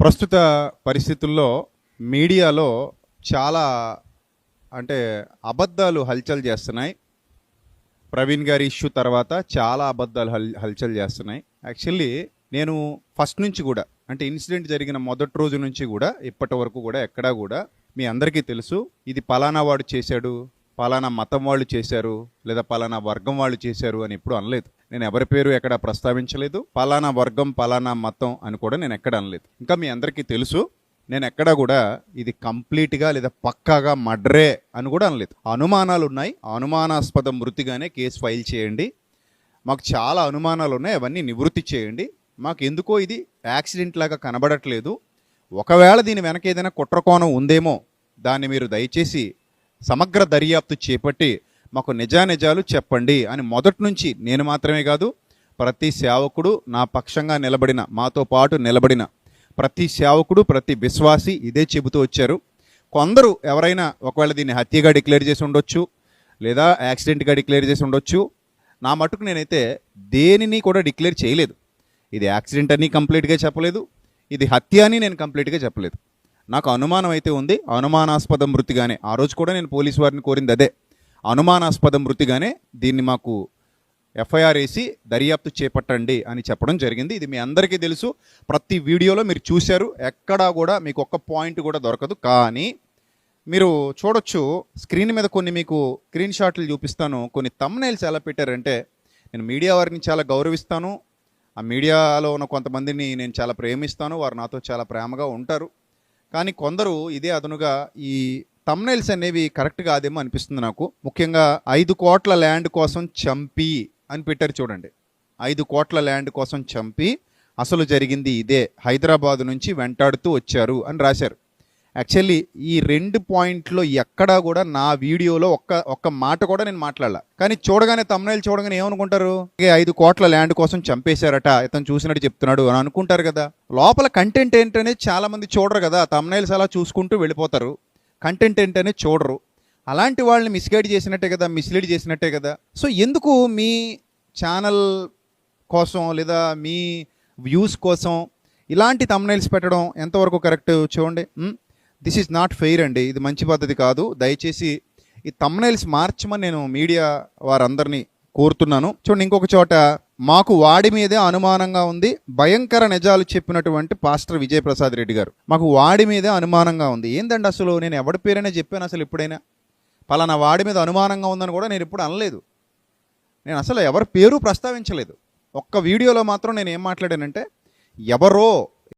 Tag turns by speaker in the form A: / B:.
A: ప్రస్తుత పరిస్థితుల్లో మీడియాలో చాలా అంటే అబద్ధాలు హల్చల్ చేస్తున్నాయి. ప్రవీణ్ గారి ఇష్యూ తర్వాత చాలా అబద్ధాలు హల్ హల్చల్ చేస్తున్నాయి. యాక్చువల్లీ నేను ఫస్ట్ నుంచి కూడా అంటే ఇన్సిడెంట్ జరిగిన మొదటి రోజు నుంచి కూడా ఇప్పటి వరకు కూడా ఎక్కడా కూడా మీ అందరికీ తెలుసు ఇది పలానా వాడు చేశాడు పలానా మతం వాళ్ళు చేశారు లేదా పలానా వర్గం వాళ్ళు చేశారు అని ఎప్పుడు అనలేదు. నేను ఎవరి పేరు ఎక్కడ ప్రస్తావించలేదు. పలానా వర్గం పలానా మతం అని కూడా నేను ఎక్కడ అనలేదు. ఇంకా మీ అందరికీ తెలుసు నేను ఎక్కడా కూడా ఇది కంప్లీట్గా లేదా పక్కాగా మడ్రే అని కూడా అనలేదు. అనుమానాలు ఉన్నాయి అనుమానాస్పద మృతిగానే కేసు ఫైల్ చేయండి. మాకు చాలా అనుమానాలు ఉన్నాయి అవన్నీ నివృత్తి చేయండి. మాకు ఎందుకో ఇది యాక్సిడెంట్ లాగా కనబడట్లేదు. ఒకవేళ దీని వెనక ఏదైనా కుట్రకోణం ఉందేమో దాన్ని మీరు దయచేసి సమగ్ర దర్యాప్తు చేపట్టి మాకు నిజానిజాలు చెప్పండి అని మొదటి నుంచి నేను మాత్రమే కాదు ప్రతి సేవకుడు నా పక్షంగా నిలబడిన మాతో పాటు నిలబడిన ప్రతి సేవకుడు ప్రతి విశ్వాసి ఇదే చెబుతూ వచ్చారు. కొందరు ఎవరైనా ఒకవేళ దీన్ని హత్యగా డిక్లేర్ చేసి ఉండొచ్చు లేదా యాక్సిడెంట్గా డిక్లేర్ చేసి ఉండొచ్చు. నా మటుకు నేనైతే దేనిని కూడా డిక్లేర్ చేయలేదు. ఇది యాక్సిడెంట్ అని కంప్లీట్గా చెప్పలేదు ఇది హత్య అని నేను కంప్లీట్గా చెప్పలేదు. నాకు అనుమానం అయితే ఉంది అనుమానాస్పద మృతిగానే. ఆ రోజు కూడా నేను పోలీసు వారిని కోరింది అదే. అనుమానాస్పద మృతిగానే దీన్ని మాకు ఎఫ్ఐఆర్ వేసి దర్యాప్తు చేపట్టండి అని చెప్పడం జరిగింది. ఇది మీ అందరికీ తెలుసు. ప్రతి వీడియోలో మీరు చూశారు. ఎక్కడా కూడా మీకు ఒక్క పాయింట్ కూడా దొరకదు. కానీ మీరు చూడొచ్చు. స్క్రీన్ మీద కొన్ని మీకు స్క్రీన్ షాట్లు చూపిస్తాను. కొన్ని తమ్నైల్స్ ఎలా పెట్టారంటే నేను మీడియా వారిని చాలా గౌరవిస్తాను. ఆ మీడియాలో ఉన్న కొంతమందిని నేను చాలా ప్రేమిస్తాను. వారు నాతో చాలా ప్రేమగా ఉంటారు. కానీ కొందరు ఇదే అదనుగా ఈ తమ్నైల్స్ అనేవి కరెక్ట్ కాదేమో అనిపిస్తుంది నాకు. ముఖ్యంగా ఐదు కోట్ల ల్యాండ్ కోసం చంపి అని పెట్టారు చూడండి. ఐదు కోట్ల ల్యాండ్ కోసం చంపి అసలు జరిగింది ఇదే. హైదరాబాద్ నుంచి వెంటాడుతూ వచ్చారు అని రాశారు. యాక్చువల్లీ ఈ రెండు పాయింట్లో ఎక్కడా కూడా నా వీడియోలో ఒక్క ఒక్క మాట కూడా నేను మాట్లాడాల. కానీ చూడగానే తమ్నైల్ చూడగానే ఏమనుకుంటారు? ఐదు కోట్ల ల్యాండ్ కోసం చంపేశారట ఇతను చూసినట్టు చెప్తున్నాడు అని అనుకుంటారు కదా. లోపల కంటెంట్ ఏంటనేది చాలా మంది చూడరు కదా. తమ్నైల్స్ అలా చూసుకుంటూ వెళ్ళిపోతారు. కంటెంట్ ఏంటనే చూడరు. అలాంటి వాళ్ళని మిస్గైడ్ చేసినట్టే కదా మిస్లీడ్ చేసినట్టే కదా. సో ఎందుకు మీ ఛానల్ కోసం లేదా మీ వ్యూస్ కోసం ఇలాంటి తమ్నైల్స్ పెట్టడం ఎంతవరకు కరెక్ట్ చూడండి. దిస్ ఈజ్ నాట్ ఫెయిర్ అండి. ఇది మంచి పద్ధతి కాదు. దయచేసి ఈ తమ్నైల్స్ మార్చమని నేను మీడియా వారందరినీ కోరుతున్నాను. చూడండి ఇంకొక చోట మాకు వాడి మీదే అనుమానంగా ఉంది. భయంకర నిజాలు చెప్పినటువంటి పాస్టర్ విజయప్రసాద్ రెడ్డి గారు. మాకు వాడి మీదే అనుమానంగా ఉంది. ఏందండి అసలు? నేను ఎవడి పేరైనా చెప్పాను అసలు ఎప్పుడైనా పలానా వాడి మీద అనుమానంగా ఉందని కూడా నేను ఇప్పుడు అనలేదు. నేను అసలు ఎవరి పేరు ప్రస్తావించలేదు. ఒక్క వీడియోలో మాత్రం నేను ఏం మాట్లాడానంటే ఎవరో